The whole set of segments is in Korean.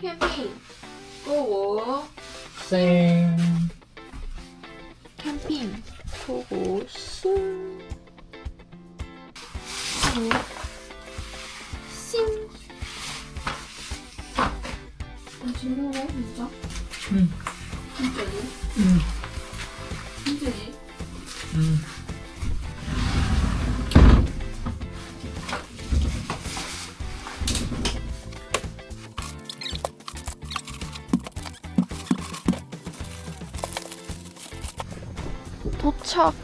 캠핑. 고고 쌩. 캠핑. 고고 도착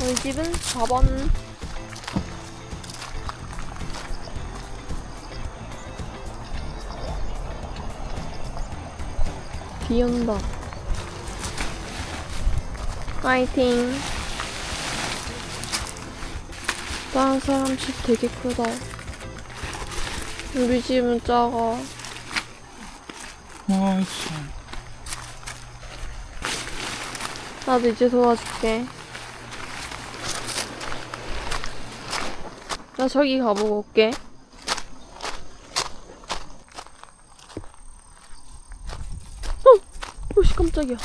우리 집은 4번. 비 온다. 파이팅. 다른 사람 집 되게 크다. 우리 집은 작아. 아이씨. 나도 이제 도와줄게. 나 저기 가보고 올게. 어! 오씨 깜짝이야.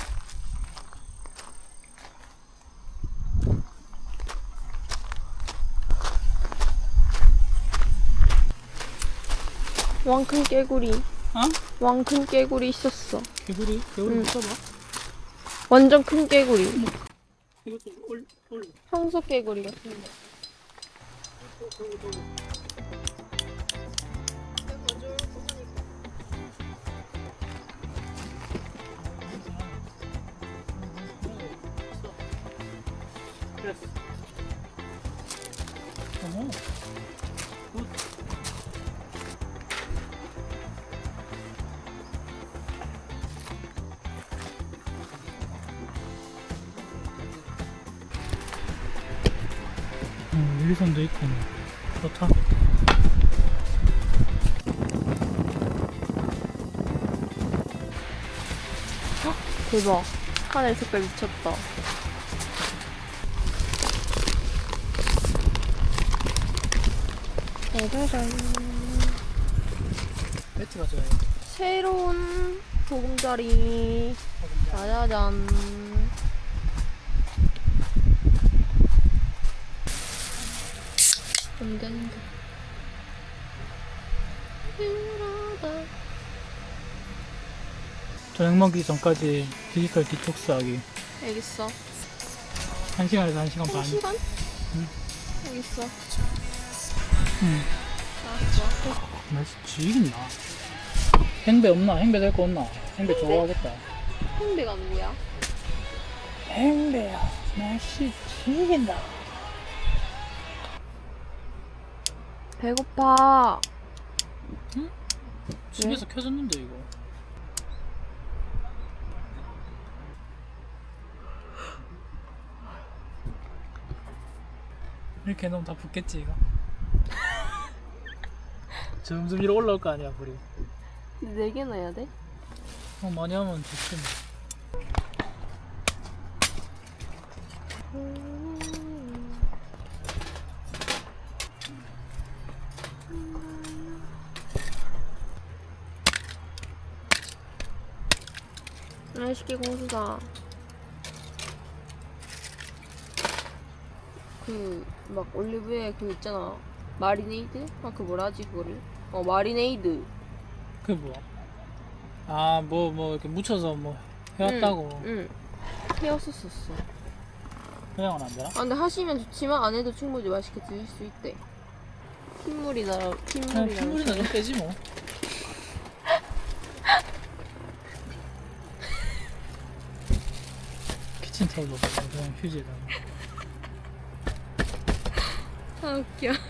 왕큰 깨구리. 어? 왕큰 깨구리 있었어. 개구리? 개구리 응. 못 잡아? 완전 큰 깨구리. 이것도 올, 올. 황소 깨구리 같은데. 됐어. 어머. 음, 유리선도 있고 좋다. 대박. 하늘 색깔 미쳤다. 짜자잔. 배트 가져야 돼. 새로운 보금자리. 짜자잔. 안 된다. 힘들다. 저녁 먹기 전까지 디지털 디톡스 하기. 알겠어. 1시간에서 1시간 반. 한 시간? 응. 알겠어. 응. 알았어. 날씨 지긴다. 행배 없나? 행배 될 거 없나? 행배 좋아하겠다. 홍배가 누구야? 행배야, 날씨 지긴다. 배고파. 집에서 켜졌는데 이거. 이렇게 해놓으면 다 붙겠지 이거. 점점 위로 올라올 거 아니야 불이. 네 개 넣어야 돼? 어, 많이 하면 좋지 뭐. 맛있게 공수다. 그, 막, 올리브에 그 있잖아. 마리네이드? 아, 그 뭐라 하지, 그거를? 어, 마리네이드. 그게 뭐야? 아 뭐 뭐 이렇게 묻혀서 뭐 해왔다고 응. 헤었었었어. 그냥은 안 되나? 아, 근데 하시면 좋지만 안 해도 충분히 맛있게 드실 수 있대. 핏물이 나, 그냥 핏물이 핏물이 나 좀 빼지 뭐. 키친 타올로 그냥 휴지에다가. 아, 웃겨.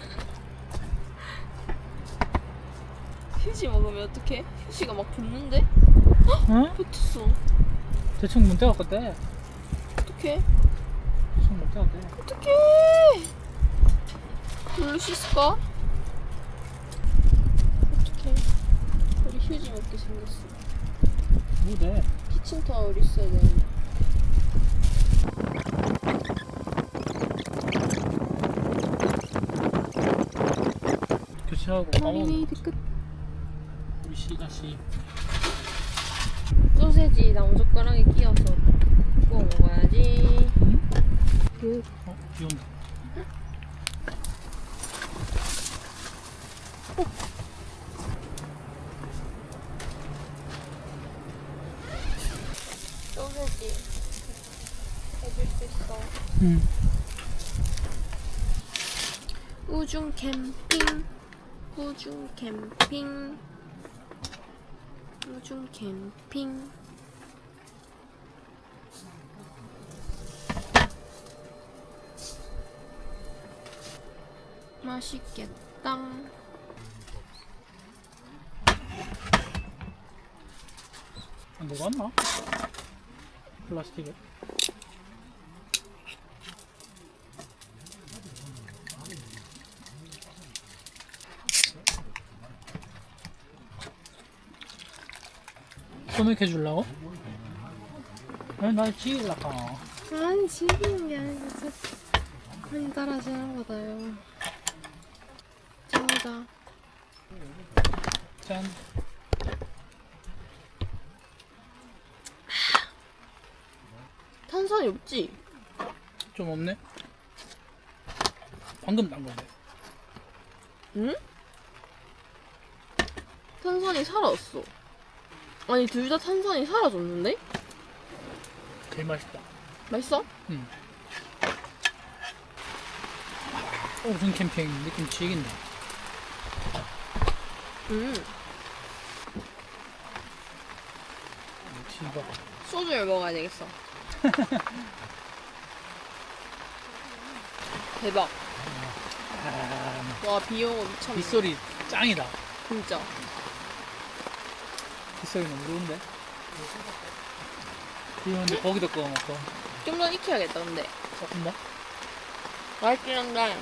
휴지 먹으면 어떡해? 휴지가 막 붙는데? 응? 붙었어. 대충 문대 갖고 떼. 어떡해? 대충 문대 갖고 떼. 어떡해! 수 있을까? 어떡해. 우리 휴지 먹게 생겼어. 뭐 돼? 키친타올 있어야 되는데. 까먹어 마리네이드 끝. 우리 씨다씨 소세지 나무젓가락에 끼워서 구워 먹어야지. 응? 그 어? 비 온다 소세지 해줄 수 있어. 응 우중 캠핑, 우중 캠핑, 우중 캠핑. 맛있겠다. 안 녹았나? 플라스틱에 소맥 해 주려고? 아니 날 지일라까 아니 즐기는 게 아니고 한 따라하시는 거다요. 짱이다. 짠 탄산이 없지? 좀 없네? 방금 난 건데 응? 탄산이 사라졌어. 아니 둘 다 탄산이 사라졌는데? 제일 맛있다 맛있어? 응 오픈 캠핑 느낌 지긴다 응. 지가 소주를 먹어야 되겠어. 대박. 아, 와 비 오고 미쳤네. 빗소리 짱이다 진짜. 빗소리 너무 좋은데 비 오는데 고기도 구워 먹고 좀 더 익혀야겠다 근데. 조금 더? 맛있긴 한데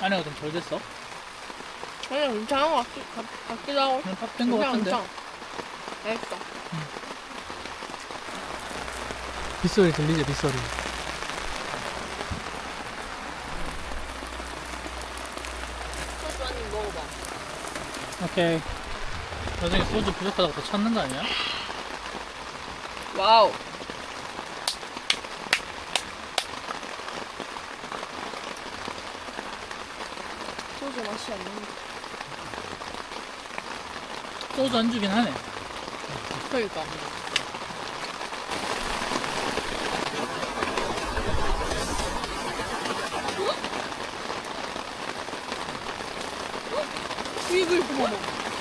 안에가 좀 덜 됐어? 그냥 괜찮은 것 같기, 같- 같기도 하고. 그냥 딱된거 같은데 맛있어. 빗소리 들리지 빗소리 소주 한입 먹어봐. 오케이 나중에 소주 부족하다고 더 찾는 거 아니야? 와우. 소주 맛이 없는데. 소주 안 주긴 하네 그러니까. 어머 어머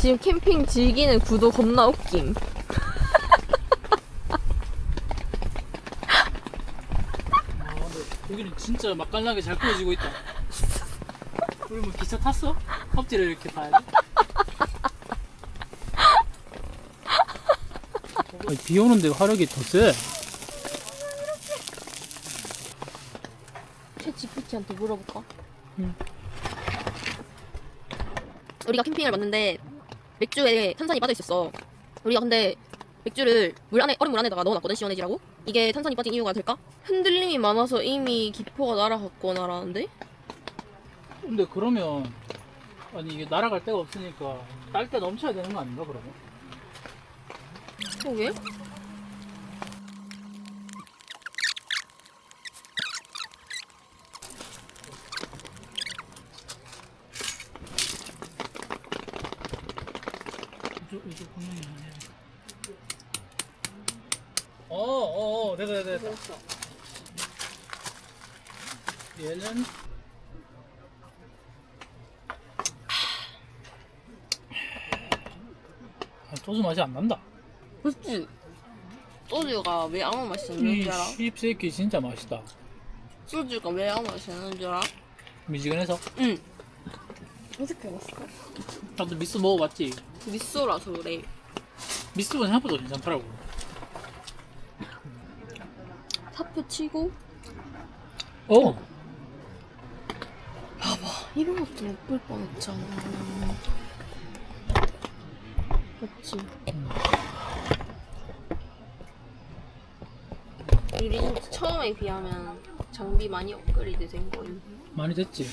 지금 캠핑 즐기는 구도 겁나 웃김. 아 근데 고기는 진짜 맛깔나게 잘 구워지고 있다 우리 뭐 기차 탔어? 껍질을 이렇게 봐야 돼? 아니, 비 오는데 화력이 더 세. 챗 GPT한테 물어볼까? 응. 우리가 캠핑을 왔는데 맥주에 탄산이 빠져 있었어. 우리가 근데 맥주를 물 안에 얼음 물 안에다가 넣어놨거든 시원해지라고. 이게 탄산이 빠진 이유가 될까? 흔들림이 많아서 이미 기포가 날아갔거나라는데? 근데 그러면 아니 이게 날아갈 데가 없으니까 딸 때 넘쳐야 되는 거 아닌가 그러면? 그러게? 이쪽 이쪽 분명히 있네. 어 어 어 됐다 됐다 됐다. 됐어. 얘는 아, 소주 맛이 안 난다. 그치? 소주가 왜 아무 맛이 없는 이 줄 알아? 씹새끼 진짜 맛있다. 소주가 왜 아무 맛이 없는 줄 알아? 미지근해서. 응. 어떻게 알았어? 나도 미스 먹어봤지. 미소라서 그래. 미스트건 생각보다 괜찮더라고. 사표 치고 어, 봐봐 이런 것도 못 볼 뻔했잖아 맞지? 유린 처음에 비하면 장비 많이 업그레이드 된 거임 많이 됐지.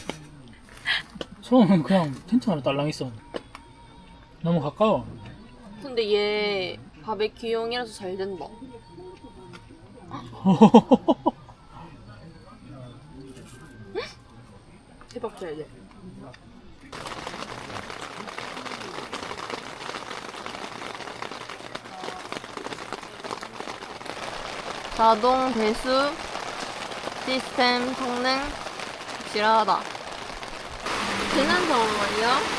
처음엔 그냥 텐트 하나 딸랑 있어. 너무 가까워. 근데 얘 바베큐용이라서 잘 된다. 대박 잘 돼. 자동 배수 시스템 성능 확실하다. 괜찮은 상황이야?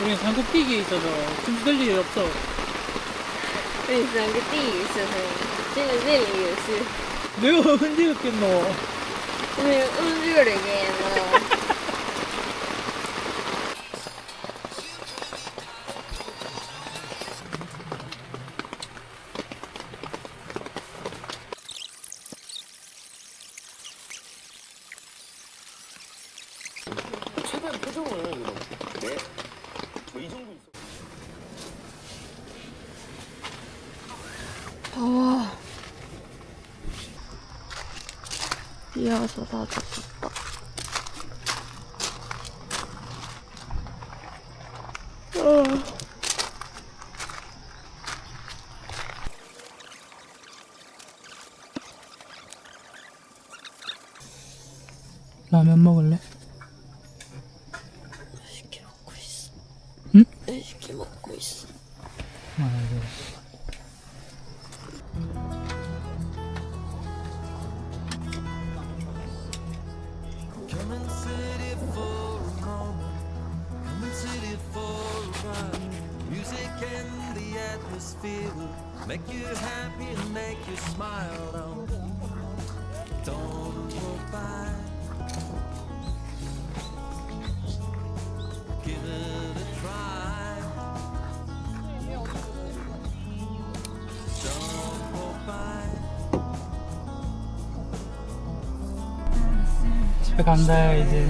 우리 방구 뛰기 있어서 숨쉴 일이 없어. 우리 방구 뛰기 있어서 숨쉴 일이 없어. 내가 언제 웃겠노? 내가 언제 그러겠노? 뭐. 비 와서 다 젖었다. 라 간다 이제.